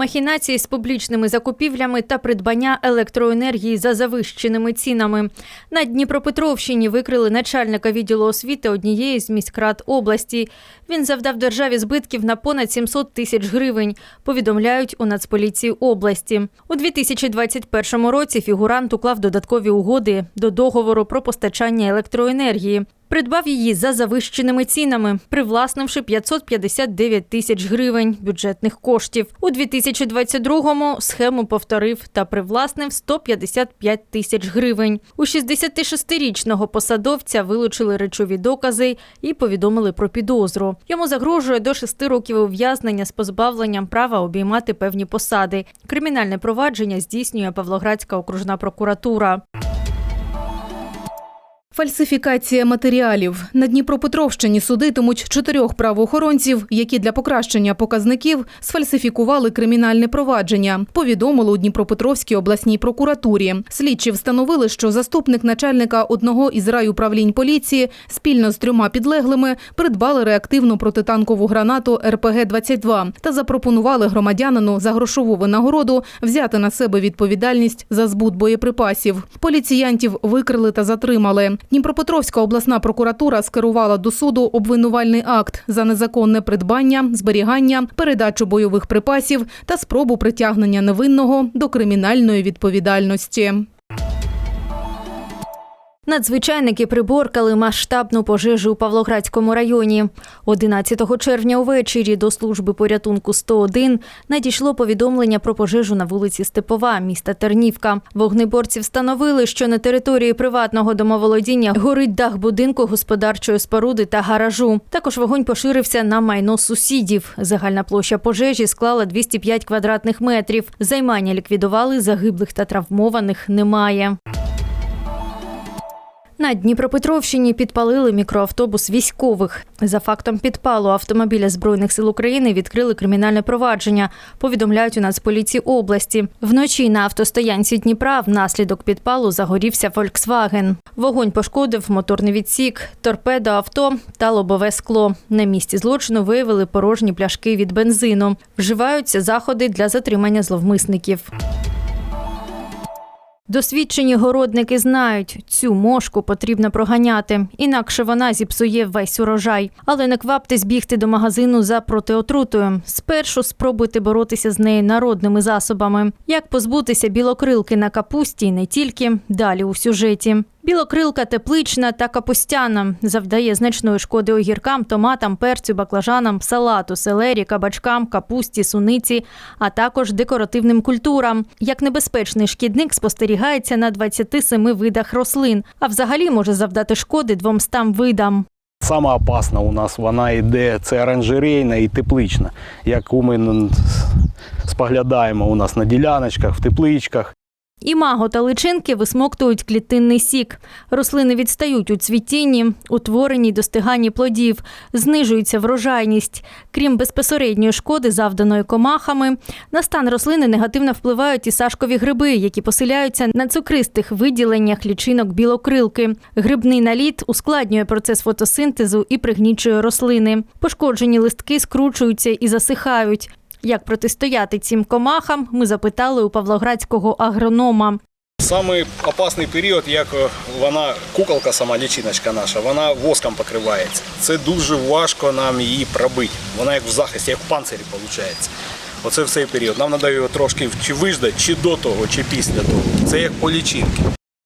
Махінації з публічними закупівлями та придбання електроенергії за завищеними цінами. На Дніпропетровщині викрили начальника відділу освіти однієї з міськрад області. Він завдав державі збитків на понад 700 тисяч гривень, повідомляють у Нацполіції області. У 2021 році фігурант уклав додаткові угоди до договору про постачання електроенергії. Придбав її за завищеними цінами, привласнивши 559 тисяч гривень бюджетних коштів. У 2022-му схему повторив та привласнив 155 тисяч гривень. У 66-річного посадовця вилучили речові докази і повідомили про підозру. Йому загрожує до 6 років ув'язнення з позбавленням права обіймати певні посади. Кримінальне провадження здійснює Павлоградська окружна прокуратура. Фальсифікація матеріалів на Дніпропетровщині судитимуть чотирьох правоохоронців, які для покращення показників сфальсифікували кримінальне провадження. Повідомили у Дніпропетровській обласній прокуратурі. Слідчі встановили, що заступник начальника одного із райуправлінь поліції спільно з трьома підлеглими придбали реактивну протитанкову гранату РПГ 22 та запропонували громадянину за грошову винагороду взяти на себе відповідальність за збут боєприпасів. Поліціянтів викрили та затримали. Дніпропетровська обласна прокуратура скерувала до суду обвинувальний акт за незаконне придбання, зберігання, передачу бойових припасів та спробу притягнення невинного до кримінальної відповідальності. Надзвичайники приборкали масштабну пожежу у Павлоградському районі. 11 червня увечері до служби порятунку 101 надійшло повідомлення про пожежу на вулиці Степова, міста Тернівка. Вогнеборці встановили, що на території приватного домоволодіння горить дах будинку господарчої споруди та гаражу. Також вогонь поширився на майно сусідів. Загальна площа пожежі склала 205 квадратних метрів. Займання ліквідували, загиблих та травмованих немає. На Дніпропетровщині підпалили мікроавтобус військових. За фактом підпалу автомобіля Збройних сил України відкрили кримінальне провадження, повідомляють у Нацполіції області. Вночі на автостоянці Дніпра внаслідок підпалу загорівся Volkswagen. Вогонь пошкодив моторний відсік, торпедо авто та лобове скло. На місці злочину виявили порожні пляшки від бензину. Вживаються заходи для затримання зловмисників. Досвідчені городники знають, цю мошку потрібно проганяти, інакше вона зіпсує весь урожай. Але не кваптесь бігти до магазину за протиотрутою. Спершу спробуйте боротися з нею народними засобами. Як позбутися білокрилки на капусті і не тільки далі у сюжеті. Білокрилка теплична та капустяна завдає значної шкоди огіркам, томатам, перцю, баклажанам, салату, селері, кабачкам, капусті, суниці, а також декоративним культурам. Як небезпечний шкідник спостерігається на 27 видах рослин, а взагалі може завдати шкоди 200 видам. Сама опасна у нас вона йде, це оранжерейна і теплична, яку ми споглядаємо у нас на діляночках, в тепличках. Імаго та личинки висмоктують клітинний сік. Рослини відстають у цвітінні, утворенні достиганні плодів, знижується врожайність. Крім безпосередньої шкоди, завданої комахами, на стан рослини негативно впливають і сашкові гриби, які поселяються на цукристих виділеннях лічинок білокрилки. Грибний наліт ускладнює процес фотосинтезу і пригнічує рослини. Пошкоджені листки скручуються і засихають. Як протистояти цим комахам, ми запитали у павлоградського агронома. Самий опасний період, як е, вона, куколка сама лічиночка наша, вона воском покривається. Це дуже важко нам її пробити. Вона як в захисті, як в панцирі виходить. Оце в цей період. Нам треба його трошки чи виждати, чи до того, чи після того. Це як по лічинки.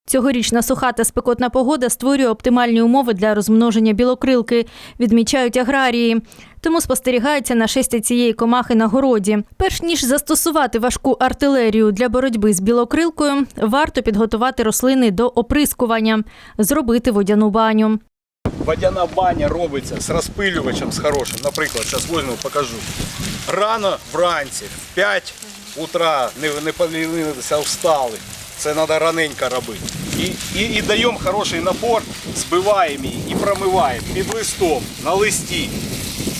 Цьогорічна суха та спекотна погода створює оптимальні умови для розмноження білокрилки, відмічають аграрії. Тому спостерігається нашестя цієї комахи на городі. Перш ніж застосувати важку артилерію для боротьби з білокрилкою, варто підготувати рослини до оприскування, зробити водяну баню. Водяна баня робиться з розпилювачем з хорошим. Наприклад, зараз візьму, покажу. Рано вранці, в 5 утра, не, не полінилися, встали. Це треба раненько робити. І, і, і даємо хороший напор, збиваємо її і промиваємо під листом, на листі.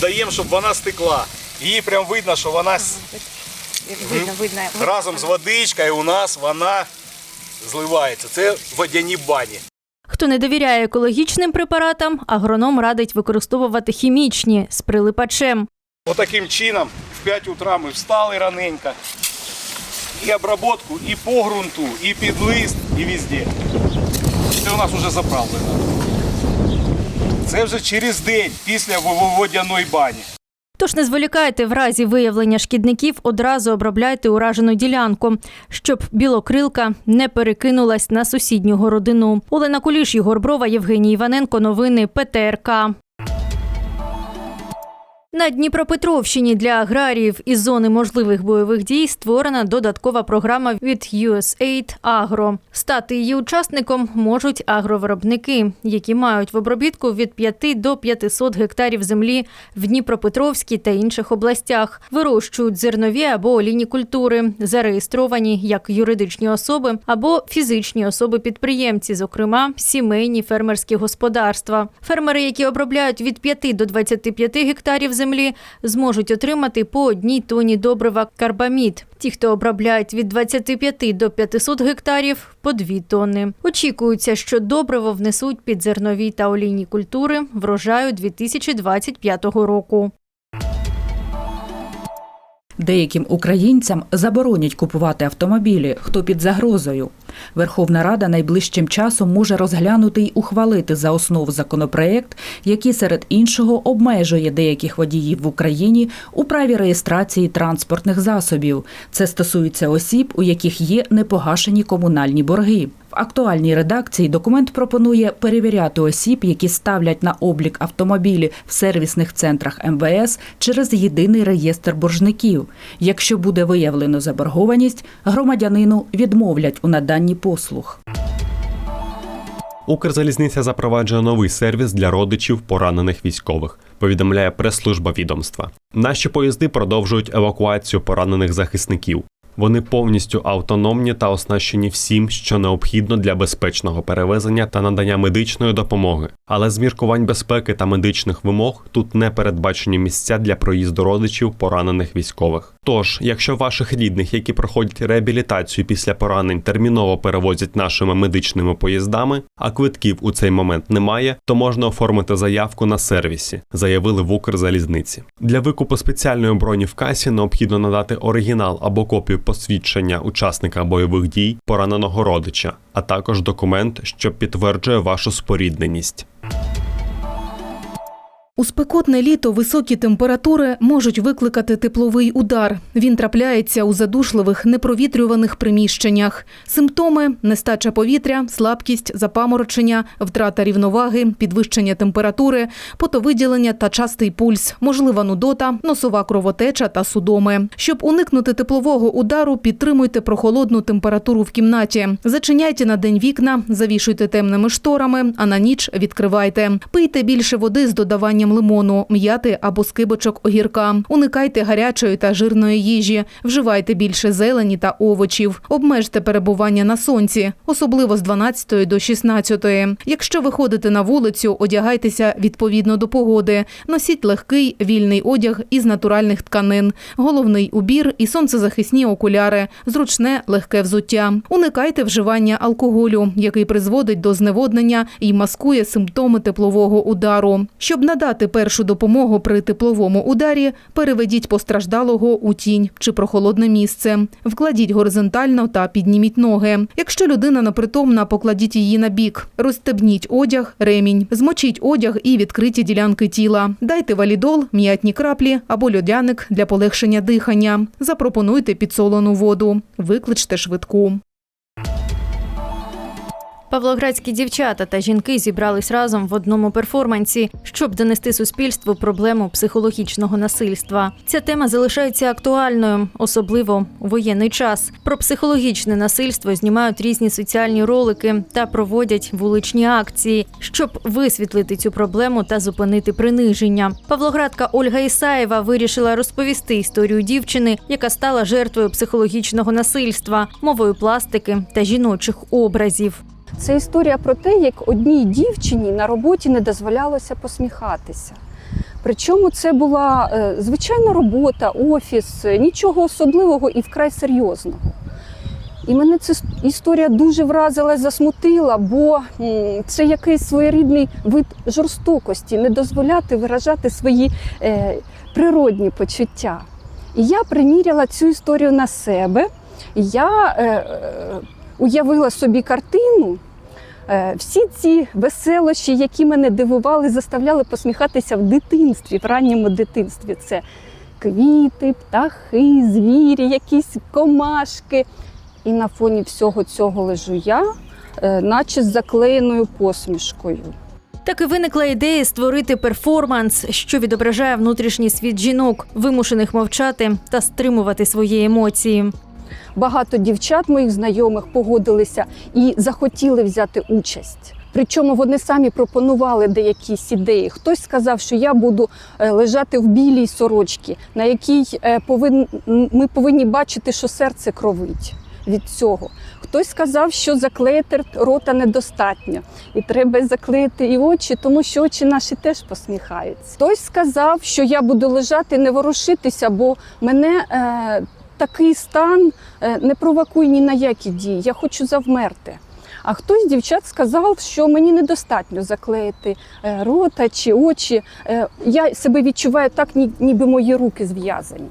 Даємо, щоб вона стекла. Її прям видно, що вона Видно, видно. разом з водичкою у нас вона зливається. Це водяні бані. Хто не довіряє екологічним препаратам, агроном радить використовувати хімічні з прилипачем. Отаким чином в 5 утра ми встали раненько. І обработку, і по ґрунту, і під лист, і везде. Це у нас вже заправлено. Це вже через день після во- водяної бані. Тож не зволікайте в разі виявлення шкідників, одразу обробляйте уражену ділянку, щоб білокрилка не перекинулась на сусідню городину. Олена Куліш, Єгор Брова, Євгеній Іваненко. Новини ПТРК. На Дніпропетровщині для аграріїв із зони можливих бойових дій створена додаткова програма від USAID Agro. Стати її учасником можуть агровиробники, які мають в обробітку від 5 до 500 гектарів землі в Дніпропетровській та інших областях. Вирощують зернові або олійні культури, зареєстровані як юридичні особи або фізичні особи-підприємці, зокрема сімейні фермерські господарства. Фермери, які обробляють від 5 до 25 гектарів землі, зможуть отримати по одній тоні добрива карбамід. Ті, хто обробляють від 25 до 500 гектарів, по 2 тонни. Очікується, що добриво внесуть під зернові та олійні культури врожаю 2025 року. Деяким українцям заборонять купувати автомобілі, хто під загрозою. Верховна Рада найближчим часом може розглянути й ухвалити за основу законопроект, який серед іншого обмежує деяких водіїв в Україні у праві реєстрації транспортних засобів. Це стосується осіб, у яких є непогашені комунальні борги. Актуальній редакції документ пропонує перевіряти осіб, які ставлять на облік автомобілі в сервісних центрах МВС через єдиний реєстр боржників. Якщо буде виявлено заборгованість, громадянину відмовлять у наданні послуг. Укрзалізниця запроваджує новий сервіс для родичів поранених військових. Повідомляє прес-служба відомства. Наші поїзди продовжують евакуацію поранених захисників. Вони повністю автономні та оснащені всім, що необхідно для безпечного перевезення та надання медичної допомоги. Але з міркувань безпеки та медичних вимог тут не передбачені місця для проїзду родичів поранених військових. Тож, якщо ваших рідних, які проходять реабілітацію після поранень, терміново перевозять нашими медичними поїздами, а квитків у цей момент немає, то можна оформити заявку на сервісі, заявили в Укрзалізниці. Для викупу спеціальної броні в касі необхідно надати оригінал або копію посвідчення учасника бойових дій пораненого родича, а також документ, що підтверджує вашу спорідненість. У спекотне літо високі температури можуть викликати тепловий удар. Він трапляється у задушливих непровітрюваних приміщеннях. Симптоми – нестача повітря, слабкість, запаморочення, втрата рівноваги, підвищення температури, потовиділення та частий пульс, можлива нудота, носова кровотеча та судоми. Щоб уникнути теплового удару, підтримуйте прохолодну температуру в кімнаті. Зачиняйте на день вікна, завішуйте темними шторами, а на ніч відкривайте. Пийте більше води з додаванням лимону, м'яти або скибочок огірка. Уникайте гарячої та жирної їжі. Вживайте більше зелені та овочів. Обмежте перебування на сонці, особливо з 12 до 16. Якщо виходите на вулицю, одягайтеся відповідно до погоди. Носіть легкий вільний одяг із натуральних тканин, головний убір і сонцезахисні окуляри, зручне легке взуття. Уникайте вживання алкоголю, який призводить до зневоднення і маскує симптоми теплового удару. Щоб надати першу допомогу при тепловому ударі, переведіть постраждалого у тінь чи прохолодне місце. Вкладіть горизонтально та підніміть ноги. Якщо людина непритомна, покладіть її на бік. Розстебніть одяг, ремінь, змочіть одяг і відкриті ділянки тіла. Дайте валідол, м'ятні краплі або льодяник для полегшення дихання. Запропонуйте підсолену воду. Викличте швидку. Павлоградські дівчата та жінки зібрались разом в одному перформансі, щоб донести суспільству проблему психологічного насильства. Ця тема залишається актуальною, особливо у воєнний час. Про психологічне насильство знімають різні соціальні ролики та проводять вуличні акції, щоб висвітлити цю проблему та зупинити приниження. Павлоградка Ольга Ісаєва вирішила розповісти історію дівчини, яка стала жертвою психологічного насильства, мовою пластики та жіночих образів. Це історія про те, як одній дівчині на роботі не дозволялося посміхатися. Причому це була е, звичайна робота, офіс, е, нічого особливого і вкрай серйозного. І мене ця історія дуже вразила і засмутила, бо це якийсь своєрідний вид жорстокості, не дозволяти виражати свої е, природні почуття. І я приміряла цю історію на себе. Я уявила собі картину. Е, Всі ці веселощі, які мене дивували, заставляли посміхатися в дитинстві, в ранньому дитинстві. Це квіти, птахи, звірі, якісь комашки. І на фоні всього цього лежу я, е, наче з заклеєною посмішкою. Так і виникла ідея створити перформанс, що відображає внутрішній світ жінок, вимушених мовчати та стримувати свої емоції. Багато дівчат моїх знайомих погодилися і захотіли взяти участь. Причому вони самі пропонували деякісь ідеї. Хтось сказав, що я буду е, лежати в білій сорочці, на якій е, повин... ми повинні бачити, що серце кровить від цього. Хтось сказав, що заклеїти рота недостатньо, і треба заклеїти і очі, тому що очі наші теж посміхаються. Хтось сказав, що я буду лежати, не ворушитися, бо мене е, такий стан е, не провокуй ні на які дії. Я хочу завмерти. А хтось з дівчат сказав, що мені недостатньо заклеїти е, рота чи очі. Е, Я себе відчуваю так, ніби мої руки зв'язані.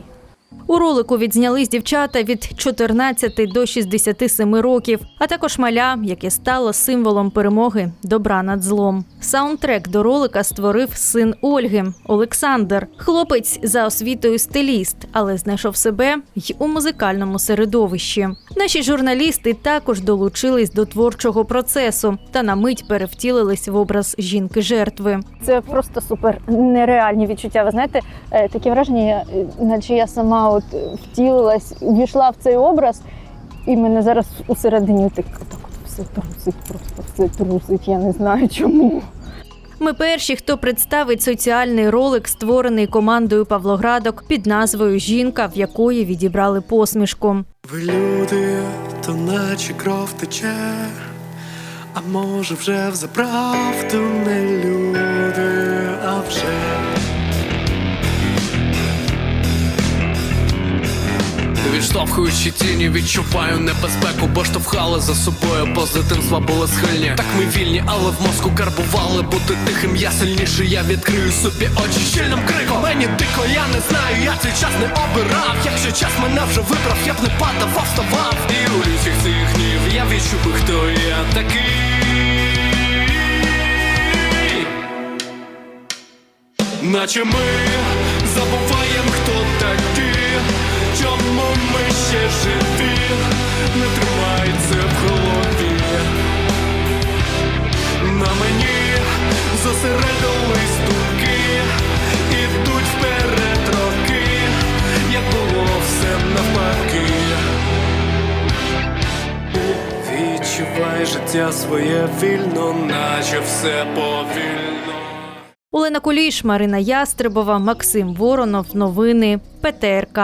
У ролику відзнялись дівчата від 14 до 67 років, а також маля, яке стало символом перемоги добра над злом. Саундтрек до ролика створив син Ольги Олександр. Хлопець за освітою стиліст, але знайшов себе й у музикальному середовищі. Наші журналісти також долучились до творчого процесу та на мить перевтілились в образ жінки-жертви. Це просто супер нереальні відчуття. Ви знаєте, е, таке враження, е, наче я сама от е, втілилась, увійшла в цей образ, і мене зараз усередині так, так от все трусить, просто все трусить. Я не знаю чому. Ми перші, хто представить соціальний ролик, створений командою Павлоградок під назвою Жінка, в якої відібрали посмішку. Ви люди, то наче кров тече, а може вже взаправду не люди, а вже. Відштовхуючи тіні, відчуваю небезпеку, бо штовхали за собою, бо з дитинства були схильні. Так ми вільні, але в мозку карбували бути тихим. Я сильніший, я відкрию собі очі щільним криком. Мені дико, я не знаю, я цей час не обирав. Якщо час мене вже вибрав, я б не падав, а вставав. І у лісіх цих днів я відчув, хто я такий. Наче ми забуваємо, хто такі, чому ми ще живі, не тримається в голові. На мені зосередились думки, ідуть вперед роки, як було все навпаки. Відчувай життя своє вільно, наче все повільно. Олена Куліш, Марина Ястребова, Максим Воронов. Новини ПТРК.